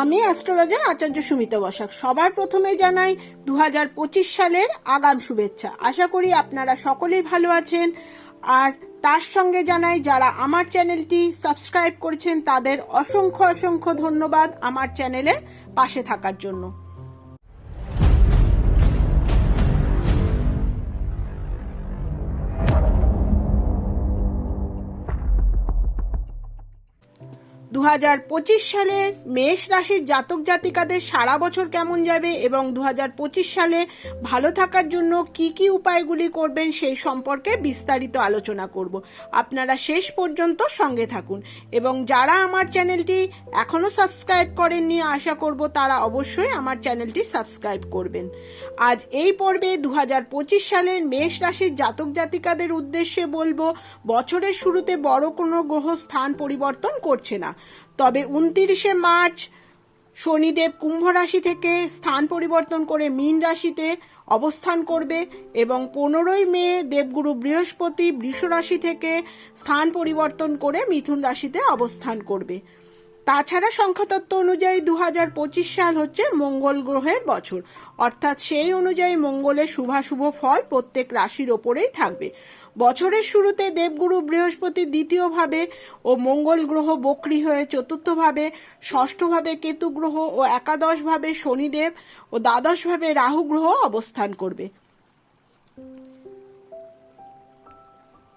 আমি অ্যাস্ট্রোলজার আচার্য সুমিত বসাক। সবার প্রথমে জানাই দু হাজার পঁচিশ সালের আগাম শুভেচ্ছা। আশা করি আপনারা সকলেই ভালো আছেন। আর তার সঙ্গে জানাই, যারা আমার চ্যানেলটি সাবস্ক্রাইব করেছেন, তাদের অসংখ্য অসংখ্য ধন্যবাদ আমার চ্যানেলে পাশে থাকার জন্য। হাজার পঁচিশ সালে মেষ রাশির জাতক জাতিকাদের সারা বছর কেমন যাবে এবং দু হাজার পঁচিশ সালে ভালো থাকার জন্য কি কি উপায়গুলি করবেন সেই সম্পর্কে বিস্তারিত আলোচনা করব। আপনারা শেষ পর্যন্ত সঙ্গে থাকুন এবং যারা আমার চ্যানেলটি এখনও সাবস্ক্রাইব করেননি, আশা করব তারা অবশ্যই আমার চ্যানেলটি সাবস্ক্রাইব করবেন। আজ এই পর্বে দু হাজার পঁচিশ সালের মেষ রাশির জাতক জাতিকাদের উদ্দেশ্যে বলব, বছরের শুরুতে বড় কোনো গ্রহ স্থান পরিবর্তন করছে না। তবে উনতিরিশে মার্চ শনিদেব কুম্ভ রাশি থেকে স্থান পরিবর্তন করে মীন রাশিতে অবস্থান করবে এবং পনেরোই মে দেবগুরু বৃহস্পতি বৃষ রাশি থেকে স্থান পরিবর্তন করে মিথুন রাশিতে অবস্থান করবে। তাছাড়া সংখ্যাতত্ত্ব অনুযায়ী দু হাজার পঁচিশ সাল হচ্ছে মঙ্গল গ্রহের বছর। অর্থাৎ সেই অনুযায়ী মঙ্গলের শুভাশুভ ফল প্রত্যেক রাশির ওপরেই থাকবে। বছরের শুরুতে দেবগুরু বৃহস্পতি দ্বিতীয়ভাবে ও মঙ্গল গ্রহ বক্রি হয়ে চতুর্থভাবে, ষষ্ঠভাবে কেতু গ্রহ ও একাদশভাবে শনিদেব ও দ্বাদশভাবে রাহু গ্রহ অবস্থান করবে।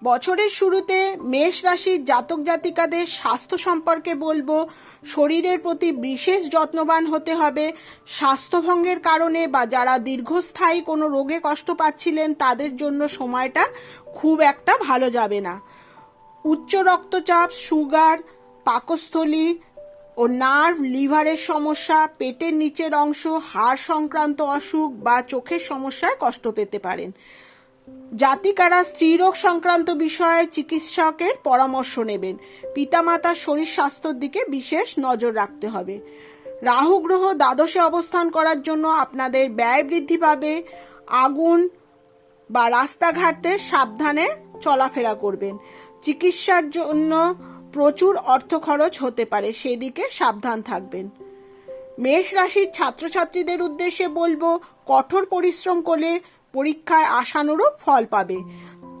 বছরের শুরুতে মেষ রাশির জাতক জাতিকাদের স্বাস্থ্য সম্পর্কে বলব। শরীরের প্রতি বিশেষ যত্নবান হতে হবে। স্বাস্থ্যভঙ্গের কারণে বা যারা দীর্ঘস্থায়ী কোনো রোগে কষ্ট পাচ্ছিলেন, তাদের জন্য সময়টা খুব একটা ভালো যাবে না। উচ্চ রক্তচাপ, সুগার, পাকস্থলী ও নার্ভ লিভারের সমস্যা, পেটের নিচের অংশ, হাড় সংক্রান্ত অসুখ বা চোখের সমস্যায় কষ্ট পেতে পারেন। জাতিকারা স্ত্রীরোগ সংক্রান্ত বিষয়ে চিকিৎসকের পরামর্শ নেবেন? পিতামাতার শরীর স্বাস্থ্যের দিকে বিশেষ নজর রাখতে হবে। রাহু গ্রহ দ্বাদশে অবস্থান করার জন্য আপনাদের ব্যয় বৃদ্ধি পাবে। আগুন বা রাস্তাঘাটে সাবধানে চলাফেরা করবেন। চিকিৎসার জন্য প্রচুর অর্থ খরচ হতে পারে, সেদিকে সাবধান থাকবেন। মেষ রাশির ছাত্রছাত্রীদের উদ্দেশ্যে বলব, কঠোর পরিশ্রম করলে পরীক্ষায় আশানুরূপ ফল পাবে।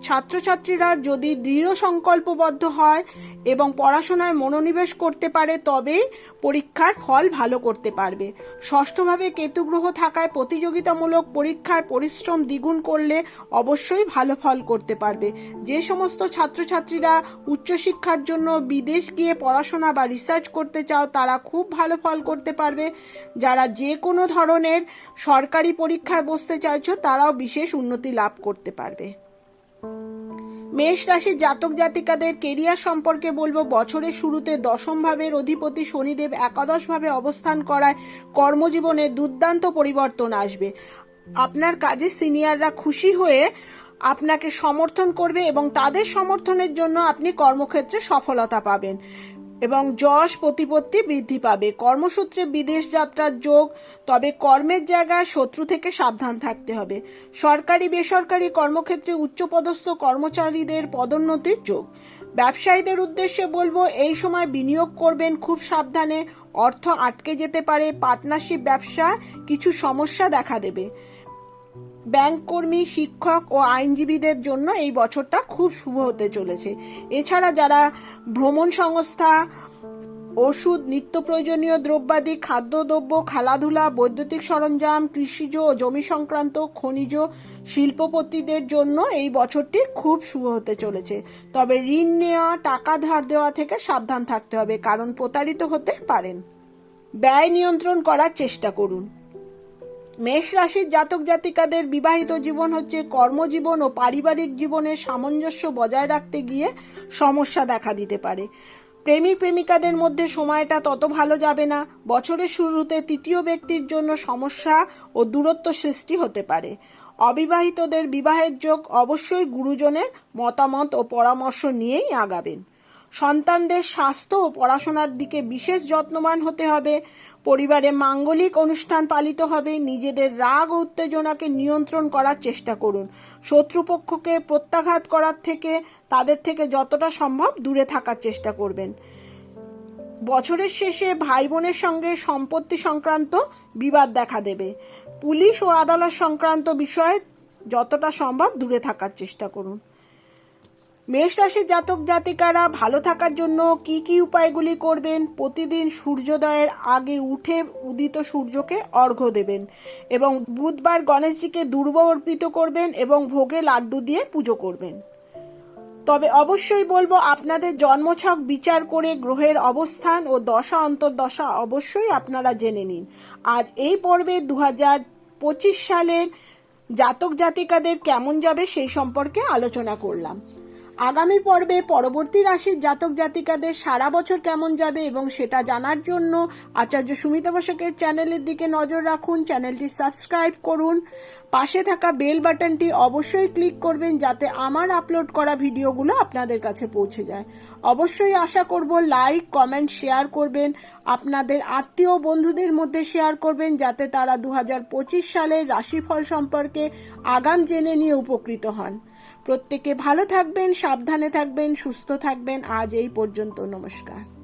ছাত্রছাত্রীরা যদি দৃঢ় সংকল্পবদ্ধ হয় এবং পড়াশোনায় মনোনিবেশ করতে পারে, তবেই পরীক্ষার ফল ভালো করতে পারবে। ষষ্ঠভাবে কেতুগ্রহ থাকায় প্রতিযোগিতামূলক পরীক্ষায় পরিশ্রম দ্বিগুণ করলে অবশ্যই ভালো ফল করতে পারবে। যে সমস্ত ছাত্রছাত্রীরা উচ্চশিক্ষার জন্য বিদেশ গিয়ে পড়াশোনা বা রিসার্চ করতে চাও, তারা খুব ভালো ফল করতে পারবে। যারা যে কোনো ধরনের সরকারি পরীক্ষায় বসতে চাইছো, তারাও বিশেষ উন্নতি লাভ করতে পারবে। মেষ রাশির জাতক জাতিকাদের কেরিয়ার সম্পর্কে বলব, বছরের শুরুতে দশম ভাবের অধিপতি শনিদেব একাদশ ভাবে অবস্থান করায় কর্মজীবনে দুর্দান্ত পরিবর্তন আসবে। আপনার কাজে সিনিয়ররা খুশি হয়ে আপনাকে সমর্থন করবে এবং তাদের সমর্থনের জন্য আপনি কর্মক্ষেত্রে সফলতা পাবেন। এবং যশ প্রতিপত্তি বৃদ্ধি পাবে। কর্মসূত্রে বিদেশ যাত্রার যোগ, তবে কর্মের জায়গায় শত্রু থেকে সাবধান থাকতে হবে। সরকারি, বেসরকারি কর্মক্ষেত্রে উচ্চপদস্থ কর্মচারীদের পদোন্নতির যোগ। ব্যবসায়ীদের উদ্দেশ্যে বলব, এই সময় বিনিয়োগ করবেন খুব সাবধানে। অর্থ আটকে যেতে পারে, পার্টনারশিপ ব্যবসা কিছু সমস্যা দেখা দেবে। ব্যাংক কর্মী, শিক্ষক ও আইনজীবীদের জন্য এই বছরটা খুব শুভ হতে চলেছে। এছাড়া যারা ভ্রমণ সংস্থা, ওষুধ, নিত্য প্রয়োজনীয় দ্রব্যাদি, খাদ্যদ্রব্য, খেলাধুলা, বৈদ্যুতিক সরঞ্জাম, কৃষিজ ও জমি সংক্রান্ত খনিজ শিল্পপতিদের জন্য এই বছরটি খুব শুভ হতে চলেছে। তবে ঋণ নেওয়া টাকা ধার দেওয়া থেকে সাবধান থাকতে হবে, কারণ প্রতারিত হতে পারেন। ব্যয় নিয়ন্ত্রণ করার চেষ্টা করুন। মেষ রাশির জাতক জাতিকাদের বিবাহিত জীবন হচ্ছে কর্মজীবন ও পারিবারিক জীবনের সামঞ্জস্য বজায় রাখতে গিয়ে সমস্যা দেখা দিতে পারে। প্রেমিক প্রেমিকাদের মধ্যে সময়টা তত ভালো যাবে না। বছরের শুরুতে তৃতীয় ব্যক্তির জন্য সমস্যা ও দূরত্ব সৃষ্টি হতে পারে। অবিবাহিতদের বিবাহের যোগ অবশ্যই গুরুজনের মতামত ও পরামর্শ নিয়েই আগাবেন। সন্তানদের স্বাস্থ্য ও পড়াশোনার দিকে বিশেষ যত্নবান হতে হবে। পরিবারে মাঙ্গলিক অনুষ্ঠান পালিত হবে। নিজেদের রাগ ও উত্তেজনাকে নিয়ন্ত্রণ করার চেষ্টা করুন। শত্রুপক্ষকে প্রত্যাঘাত করার থেকে, তাদের থেকে যতটা সম্ভব দূরে থাকার চেষ্টা করবেন। বছরের শেষে ভাই বোনের সঙ্গে সম্পত্তি সংক্রান্ত বিবাদ দেখা দেবে। পুলিশ ও আদালত সংক্রান্ত বিষয়ে যতটা সম্ভব দূরে থাকার চেষ্টা করুন। মেষ রাশির জাতক জাতিকারা ভালো থাকার জন্য কি কি উপায়গুলি করবেন? প্রতিদিন সূর্যোদয়ের আগে উঠে উদিত সূর্যকে অর্ঘ্য দেবেন এবং বুধবার গণেশজিকে দুর্ব অর্পিত করবেন এবং ভোগে লাড্ডু দিয়ে পুজো করবেন। তবে অবশ্যই বলব, আপনাদের জন্মছক বিচার করে গ্রহের অবস্থান ও দশা অন্তর্দশা অবশ্যই আপনারা জেনে নিন। আজ এই পর্বে দু সালের জাতক জাতিকাদের কেমন যাবে সেই সম্পর্কে আলোচনা করলাম। আগামী পর্বে পরবর্তী রাশির জাতক জাতিকাদের সারা বছর কেমন যাবে এবং সেটা জানার জন্য আচার্য সুমিতা বসাকের চ্যানেলের দিকে নজর রাখুন, চ্যানেলটি সাবস্ক্রাইব করুন। পাশে থাকা বেল বাটনটি অবশ্যই ক্লিক করবেন যাতে আমার আপলোড করা ভিডিওগুলো আপনাদের কাছে পৌঁছে যায়। অবশ্যই আশা করব লাইক, কমেন্ট, শেয়ার করবেন। আপনাদের আত্মীয় বন্ধুদের মধ্যে শেয়ার করবেন যাতে তারা দু হাজার পঁচিশ সালের রাশিফল সম্পর্কে আগাম জেনে নিয়ে উপকৃত হন। প্রত্যেকে ভালো থাকবেন সাবধানে থাকবেন সুস্থ থাকবেন। আজ এই পর্যন্ত নমস্কার।